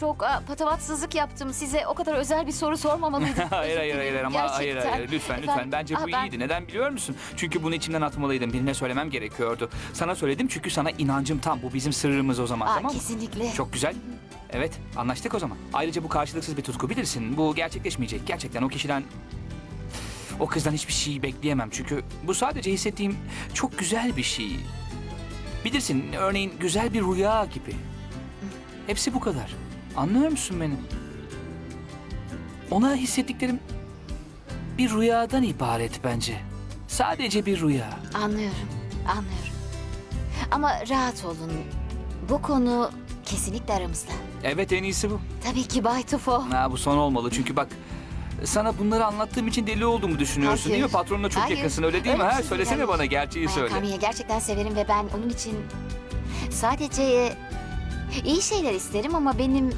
Çok aa, patavatsızlık yaptım. Size o kadar özel bir soru sormamalıydım. hayır hayır hayır ama hayır gerçekten. hayır lütfen lütfen Efendim, bence bu aa, ben- iyiydi. Neden biliyor musun? Çünkü bunu içimden atmalıydım. Birine söylemem gerekiyordu. Sana söyledim çünkü sana inancım tam. Bu bizim sırrımız o zaman Aa, tamam mı? kesinlikle. Çok güzel. Evet, anlaştık o zaman. Ayrıca bu karşılıksız bir tutku bilirsin. Bu gerçekleşmeyecek. Gerçekten o kişiden... O kızdan hiçbir şey bekleyemem. Çünkü bu sadece hissettiğim çok güzel bir şey. Bilirsin, örneğin güzel bir rüya gibi. Hepsi bu kadar. Anlıyor musun beni? Ona hissettiklerim bir rüyadan ibaret bence. Sadece bir rüya. Anlıyorum, anlıyorum. Ama rahat olun. Bu konu kesinlikle aramızda. Evet en iyisi bu. Tabii ki Bay Tufo. Ha, bu son olmalı çünkü bak sana bunları anlattığım için deli olduğumu düşünüyorsun Hayır. değil mi? Patronla çok Hayır. yakınsın öyle değil mi? Öyle bir Ha, şey değil, söylesene hayır. bana gerçeği söyle. Kami'yi gerçekten severim ve ben onun için sadece iyi şeyler isterim ama benim